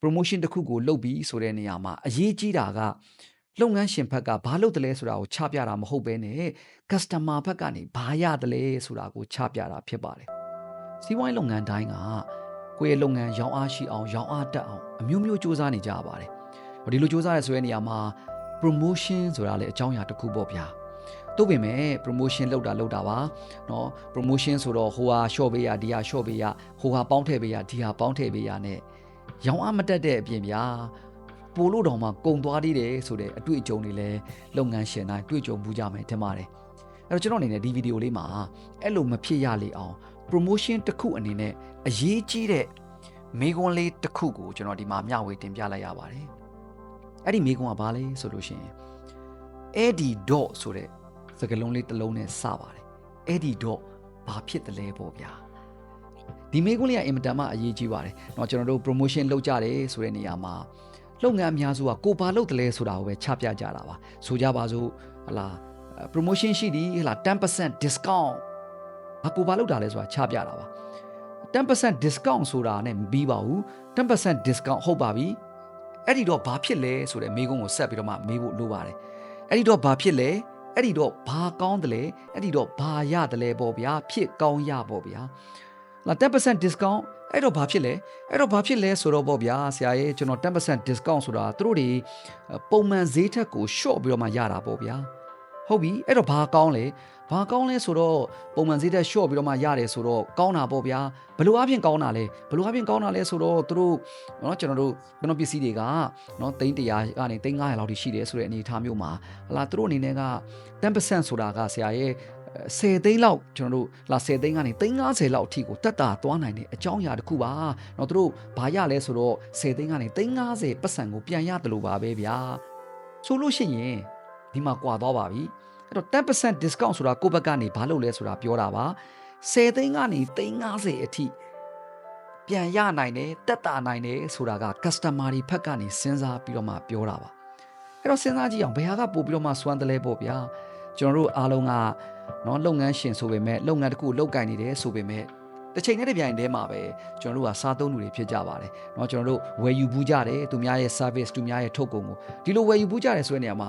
promotion တစ်ခုကိုလုပ်ပြီးဆိုတဲ့နေရာမှာအရေးကြီးတာကလုပ်ငန်းရှင်ဘက်ကဘာလုပ်တယ်လဲဆိုတာကိုချပြတာမဟုတ်ဘဲနဲ့ customer ဘက်ကနေဘာရတယ်လဲဆိုတာကိုချပြတာဖြစ်ပါတယ်စီးပွားရေးလုပ်ငန်းတိုင်းကကိုယ့်ရဲ့လုပ်ငန်းရောင်းအားရှိအောင်ရောင်းအားတက်အောင်အမျိုးမျိုးစူးစမ်းနေကြပါတယ်ဒီလိုစူးစမ်းရဆိုတဲ့နေရာမှာ promotion ဆိုတာလည်းအကြောင်းအရာတစ်ခုပေါ့ဗျာတို့ပင်မဲ့ promotion လောက်တာလောက်တာပါเนาะ promotion ဆိုတော့ဟိုဟာ short ပေးရဒီဟာ short ပေးရဟိုဟာပေါင်းထည့်ပေးရဒီဟာပေါင်းထည့်ပေးရနဲ့ ရောင်းအားမတက်တဲ့အပြင်ဗျာပို့လို့တောင်မှကုံသွားသေးတယ်ဆိုတဲ့အတွေ့အကြုံတွေလည်းလုပ်ငန်းရှင်တိုင်းတွေ့ကြုံမှုကြမယ်ထင်ပါတယ်အဲ့တော့ကျွန်တော်အနေနဲ့ဒီဗီဒီယိုလေးမှာအဲ့လိုမဖြစ်ရလေအောင် promotion တစ်ခုအနေနဲ့အရေးကြီးတဲ့မိကွန်းလေးတစ်ခုကိုကျွန်တော်ဒီမှာမျှဝေတင်ပြလိုက်ရပါတယ်အဲ့ဒီမိကွန်းကဘာလဲဆိုလို့ရှိရင်အဲ့ဒီ dot ဆိုတဲ့စကားလုံးလေးတစ်လုံးနဲ့စပါတယ်အဲ့ဒီ dot ဘာဖြစ်တယ်လဲပေါ့ဗျာ ဒီမိကွန်းလေးကအင်မတန်မှအရေးကြီးပါတယ်เนาะကျွန်တော်တို့ promotion လုပ်ကြတယ်ဆိုတဲ့နေရာမှာလုပ်ငန်းအများစုကကိုပါလုပ်တယ်လဲဆိုတာကိုပဲချပြကြတာပါဆိုကြပါစို့ဟလာ promotion ရှိသည်ဟလာ10% discount ဘာကိုပါလုပ်တာလဲဆိုတာချပြတာပါ10% discount ဆိုတာနဲ့မပြီးပါဘူး10% discount ဟုတ်ပါပြီအဲ့ဒီတော့ဘာဖြစ်လဲဆိုတဲ့မိကုန်းကိုဆက်ပြီးတော့မှမေးဖို့လိုပါတယ်အဲ့ဒီတော့ဘာဖြစ်လဲအဲ့ဒီတော့ဘာကောင်းတယ်လဲအဲ့ဒီတော့ဘာရတယ်လဲပေါ့ဗျာဖြစ်ကောင်းရပေါ့ဗျာ လာ10% discount အဲ့တော့ဘာဖြစ်လဲအဲ့တော့ဘာဖြစ်လဲဆိုတော့ပေါ့ဗျာဆရာရဲ့ကျွန်တော်10% discount ဆိုတာသူတို့တွေပုံမှန်ဈေးထက်ကို short ပြီးတော့မှရတာပေါ့ဗျာဟုတ်ပြီအဲ့တော့ဘာကောင်းလဲဘာကောင်းလဲဆိုတော့ပုံမှန်ဈေးတက် short ပြီးတော့မှရတယ်ဆိုတော့ကောင်းတာပေါ့ဗျာဘယ်လိုအပြင်ကောင်းတာလဲဘယ်လိုအပြင်ကောင်းတာလဲဆိုတော့သူတို့เนาะကျွန်တော်တို့ကျွန်တော်ပစ္စည်းတွေကเนาะ300ကနေ300လောက်ထိရှိတယ်ဆိုတဲ့အနေအထားမျိုးမှာဟလာသူတို့အနေနဲ့က10%ဆိုတာကဆရာရဲ့ 10သိန်းလောက်ကျွန်တော်တို့လာ10သိန်းကနေ350လောက်အထိကိုတက်တာသွားနိုင်တဲ့အကြောင်းအရာတစ်ခုပါ။တော့တို့ဘာရလဲဆိုတော့10သိန်းကနေ350ပတ်စံကိုပြန်ရတယ်လို့ပါပဲဗျာ။ဆိုလို့ရှိရင်ဒီမှာကွာသွားပါပြီ။အဲ့တော့10% discount ဆိုတာကိုယ့်ဘက်ကနေဘာလုပ်လဲဆိုတာပြောတာပါ။10သိန်းကနေ350အထိပြန်ရနိုင်တယ်တက်တာနိုင်တယ်ဆိုတာက customer တွေဘက်ကနေစဉ်းစားပြီးတော့မှပြောတာပါ။အဲ့တော့စဉ်းစားကြည့်အောင်ဘယ်ဟာကပို့ပြီးတော့မှစွမ်းတယ်လဲပေါ့ဗျာ။ကျွန်တော်တို့အားလုံးက နော်လုပ်ငန်းရှင်ဆိုပေမဲ့လုပ်ငန်းတစ်ခုလုပ်ကင်နေတယ်ဆိုပေမဲ့တစ်ချိန်နဲ့တစ်ပြိုင်တည်းမှာပဲကျွန်တော်တို့ကစားသုံးသူတွေဖြစ်ကြပါတယ်เนาะကျွန်တော်တို့ဝယ်ယူဘူးကြတယ်သူများရဲ့ service သူများရဲ့ထုတ်ကုန်ကိုဒီလိုဝယ်ယူဘူးကြတယ်ဆိုတဲ့နေရာမှာ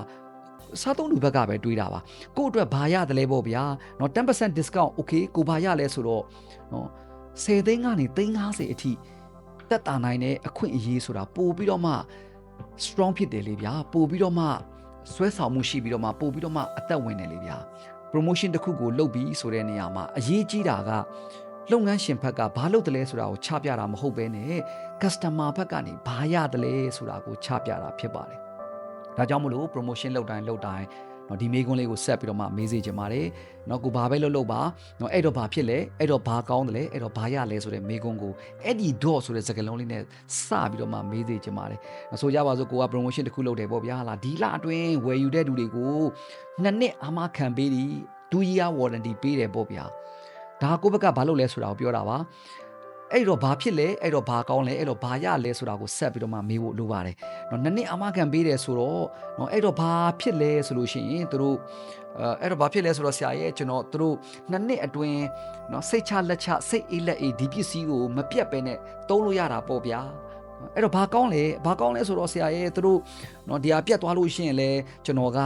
စားသုံးသူဘက်ကပဲတွေးတာပါကို့အတွက်ဘာရတယ်လဲပေါ့ဗျာเนาะ10% discount okay ကိုဘာရလဲဆိုတော့เนาะ10သိန်းကနေ350အထိတက်တာနိုင်တဲ့အခွင့်အရေးဆိုတာပို့ပြီးတော့မှ strong ဖြစ်တယ်လေဗျာပို့ပြီးတော့မှဆွဲဆောင်မှုရှိပြီးတော့မှပို့ပြီးတော့မှအသက်ဝင်တယ်လေဗျာ promotion တစ်ခုကိုလုပ်ပြီးဆိုတဲ့နေရာမှာအရေးကြီးတာကလုပ်ငန်းရှင်ဘက်ကဘာလုပ်တယ်လဲဆိုတာကိုချပြတာမဟုတ်ဘဲနဲ့ customer ဘက်ကနေဘာရတယ်လဲဆိုတာကိုချပြတာဖြစ်ပါတယ်။ဒါကြောင့်မလို့ promotion လုပ်တိုင်းလုပ်တိုင်း နော်ဒီမေးခွန်းလေးကိုဆက်ပြီးတော့မှမေးစေချင်ပါတယ်။နော်ကိုဘာပဲလုပ်လို့ပါနော်အဲ့တော့ဘာဖြစ်လဲအဲ့တော့ဘာကောင်းတယ်လဲအဲ့တော့ဘာရလဲဆိုတဲ့မေးခွန်းကိုအဲ့ဒီ dot ဆိုတဲ့စကားလုံးလေးနဲ့စပြီးတော့မှမေးစေချင်ပါတယ်။ဆိုကြပါစို့ကိုက promotion တစ်ခုလုပ်တယ်ပေါ့ဗျာလားဒီလအတွင်းဝယ်ယူတဲ့လူတွေကိုနှစ်နှစ်အာမခံပေးသည်2 year warranty ပေးတယ်ပေါ့ဗျာဒါကိုဘက်ကဘာလုပ်လဲဆိုတာကိုပြောတာပါ အဲ့တော့ဘာဖြစ်လဲအဲ့တော့ဘာကောင်းလဲအဲ့တော့ဘာရလဲဆိုတာကိုဆက်ပြီးတော့မှမေးဖို့လိုပါတယ်เนาะနှစ်နှစ်အမခံပေးတယ်ဆိုတော့เนาะအဲ့တော့ဘာဖြစ်လဲဆိုလို့ရှိရင်သူတို့အဲ့တော့ဘာဖြစ်လဲဆိုတော့ဆရာရဲ့ကျွန်တော်သူတို့နှစ်နှစ်အတွင်းเนาะစိတ်ချလက်ချစိတ်အေးလက်အေးဒီပစ္စည်းကိုမပြတ်ပဲနဲ့သုံးလို့ရတာပေါ့ဗျာအဲ့တော့ဘာကောင်းလဲဘာကောင်းလဲဆိုတော့ဆရာရဲ့သူတို့เนาะဒီဟာပြတ်သွားလို့ရှိရင်လဲကျွန်တော်က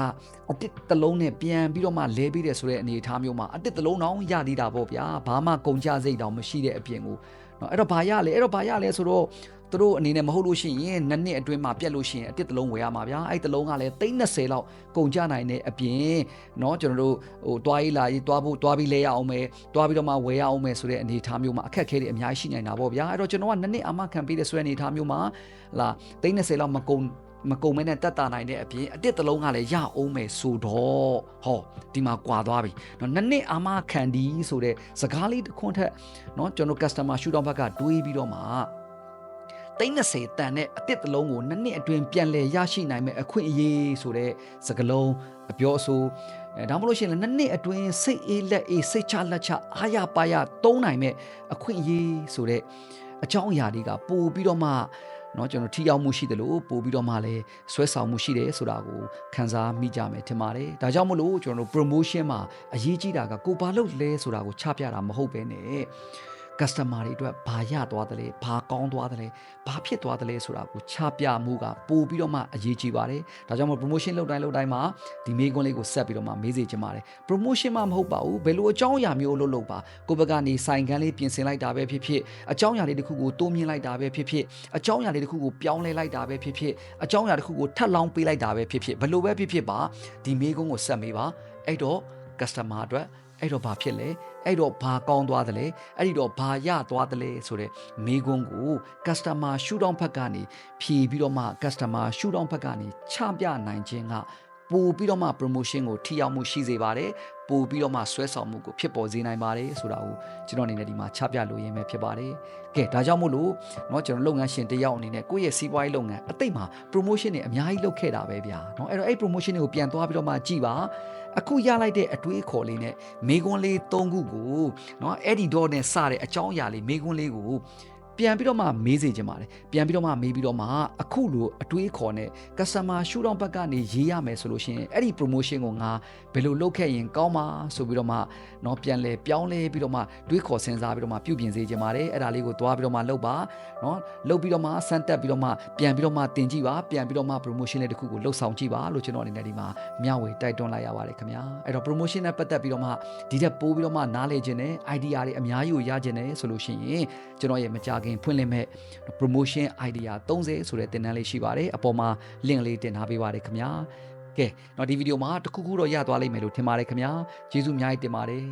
အတစ်တလုံးနဲ့ပြန်ပြီးတော့မှလဲပေးတယ်ဆိုတဲ့အနေအထားမျိုးမှာအတစ်တလုံးတောင်ရသေးတာပေါ့ဗျာဘာမှကုန်ကြစိတ်တောင်မရှိတဲ့အပြင်ကို เนาะအဲ့တော့ဘာရလဲအဲ့တော့ဘာရလဲဆိုတော့သူတို့အနေနဲ့မဟုတ်လို့ရှိရင်နှစ်နှစ်အတွင်းမှာပြက်လို့ရှိရင်အတစ်တလုံးဝယ်ရမှာဗျာအဲ့တလုံးကလည်း330လောက်ကုန်ကြနိုင်တဲ့အပြင်เนาะကျွန်တော်တို့ဟိုတွားရေးလာရေးတွားဖို့တွားပြီးလဲရအောင်မယ်တွားပြီးတော့မှဝယ်ရအောင်မယ်ဆိုတဲ့အနေအထားမျိုးမှာအခက်အခဲတွေအများကြီးရှိနိုင်တာပေါ့ဗျာအဲ့တော့ကျွန်တော်ကနှစ်နှစ်အာမခံပေးတဲ့ဆိုတဲ့အနေအထားမျိုးမှာလာ330လောက်မကုန် မကုံမဲနဲ့တက်တာနိုင်တဲ့အပြင်အတစ်တလုံးကလည်းရအောင်မယ်ဆိုတော့ဟောဒီမှာကွာသွားပြီเนาะနှစ်နှစ်အာမခံဒီဆိုတဲ့စကားလေးတစ်ခွန်းထက်เนาะကျွန်တော် customer shoot down ဘက်ကတွေးပြီးတော့မှ30တန်နဲ့အတစ်တလုံးကိုနှစ်နှစ်အတွင်းပြန်လည်ရရှိနိုင်မဲ့အခွင့်အရေးဆိုတဲ့စကားလုံးအပြောအဆိုအဲဒါမှမဟုတ်ရှင်လည်းနှစ်နှစ်အတွင်းစိတ်အေးလက်အေးစိတ်ချလက်ချအားရပါရသုံးနိုင်မဲ့အခွင့်အရေးဆိုတဲ့အကြောင်းအရာတွေကပို့ပြီးတော့မှ เนาะကျွန်တော်ထိရောက်မှုရှိတယ်လို့ပို့ပြီးတော့မှလည်းဆွဲဆောင်မှုရှိတယ်ဆိုတာကိုခန်းစားမိကြမယ်ထင်ပါတယ်ဒါကြောင့်မလို့ကျွန်တော်တို့ promotion မှာအရေးကြီးတာကကိုဘာလုပ်လဲဆိုတာကိုချပြတာမဟုတ်ပဲね customer တွေအတွက်ဘာရသွားတယ်လဲဘာကောင်းသွားတယ်လဲဘာဖြစ်သွားတယ်လဲဆိုတာကိုချပြမှုကပို့ပြီးတော့မှအရေးကြီးပါတယ်ဒါကြောင့်မို့ promotion လုပ်တိုင်းလုပ်တိုင်းမှာဒီမေးခွန်းလေးကိုဆက်ပြီးတော့မှမေးစေချင်ပါတယ် promotion မှမဟုတ်ပါဘူးဘယ်လိုအကြောင်းအရာမျိုးလုပ်လို့ပါကိုယ့်ဘက်ကနေစိုင်ကန်းလေးပြင်ဆင်လိုက်တာပဲဖြစ်ဖြစ်အကြောင်းအရာလေးတစ်ခုကိုတိုးမြင့်လိုက်တာပဲဖြစ်ဖြစ်အကြောင်းအရာလေးတစ်ခုကိုပြောင်းလဲလိုက်တာပဲဖြစ်ဖြစ်အကြောင်းအရာတစ်ခုကိုထပ်လောင်းပေးလိုက်တာပဲဖြစ်ဖြစ်ဘယ်လိုပဲဖြစ်ဖြစ်ပါဒီမေးခွန်းကိုဆက်မေးပါအဲ့တော့ customer အတွက်အဲ့တော့ဘာဖြစ်လဲ အဲ့တော့ဘာကောင်းသွားသလဲအဲ့ဒီတော့ဘာရသွားသလဲဆိုတဲ့မေးခွန်းကို customer shootout ဘက်ကနေဖြေပြီးတော့မှ customer shootout ဘက်ကနေချပြနိုင်ခြင်းက ပို့ပြီးတော့မှ promotion ကိုထိရောက်မှုရှိစေပါတယ်ပို့ပြီးတော့မှဆွဲဆောင်မှုကိုဖြစ်ပေါ်စေနိုင်ပါတယ်ဆိုတာကိုကျွန်တော်အနေနဲ့ဒီမှာချပြလို့ရင်းပဲဖြစ်ပါတယ်ကဲဒါကြောင့်မို့လို့เนาะကျွန်တော်လုပ်ငန်းရှင်တစ်ယောက်အနေနဲ့ကိုယ့်ရဲ့စီးပွားရေးလုပ်ငန်းအသိမှာ promotion တွေအများကြီးလုပ်ခဲ့တာပဲဗျာเนาะအဲ့တော့အဲ့ promotion တွေကိုပြန်သွားပြီးတော့မှကြည်ပါအခုရလိုက်တဲ့အတွေးအခေါ်လေးနဲ့မေကွန်းလေး၃ခုကိုเนาะအဲ့ဒီတော့နဲ့စတဲ့အကြောင်းအရာလေးမေကွန်းလေးကို ပြန်ပြီးတော့မှမေးစေချင်ပါတယ်ပြန်ပြီးတော့မှမေးပြီးတော့မှအခုလိုအတွေးအခေါ်နဲ့ customer shootout ဘက်ကနေရေးရမယ်ဆိုလို့ရှိရင်အဲ့ဒီ promotion ကိုငါဘယ်လိုလုပ်ခဲ့ရင်ကောင်းမှာဆိုပြီးတော့မှเนาะပြန်လဲပြောင်းလဲပြီးတော့မှတွေးခေါ်စဉ်းစားပြီးတော့မှပြုပြင်စေချင်ပါတယ်အဲ့ဒါလေးကိုသွားပြီးတော့မှလုပ်ပါเนาะလုပ်ပြီးတော့မှစမ်းတက်ပြီးတော့မှပြန်ပြီးတော့မှတင်ကြည့်ပါပြန်ပြီးတော့မှ promotion လေးတစ်ခုကိုလှုပ်ဆောင်ကြည့်ပါလို့ကျွန်တော်အနေနဲ့ဒီမှာမျှဝေတိုက်တွန်းလိုက်ရပါတယ်ခင်ဗျာအဲ့တော့ promotion နဲ့ပတ်သက်ပြီးတော့မှဒီတက်ပိုးပြီးတော့မှနားလေခြင်းနဲ့ idea တွေအများကြီးကိုရခြင်းနဲ့ဆိုလို့ရှိရင်ကျွန်တော်ရဲ့မကြ ခင်ဖွင့်လှစ်မဲ့ promotion idea 30ဆိုတဲ့သင်တန်းလေးရှိပါတယ်အပေါ်မှာ link လေးတင်ထားပေးပါတယ်ခင်ဗျာကဲတော့ဒီဗီဒီယိုမှာတစ်ခုခုတော့ရသွားလိမ့်မယ်လို့ထင်ပါတယ်ခင်ဗျာကျေးဇူးအများကြီးတင်ပါတယ်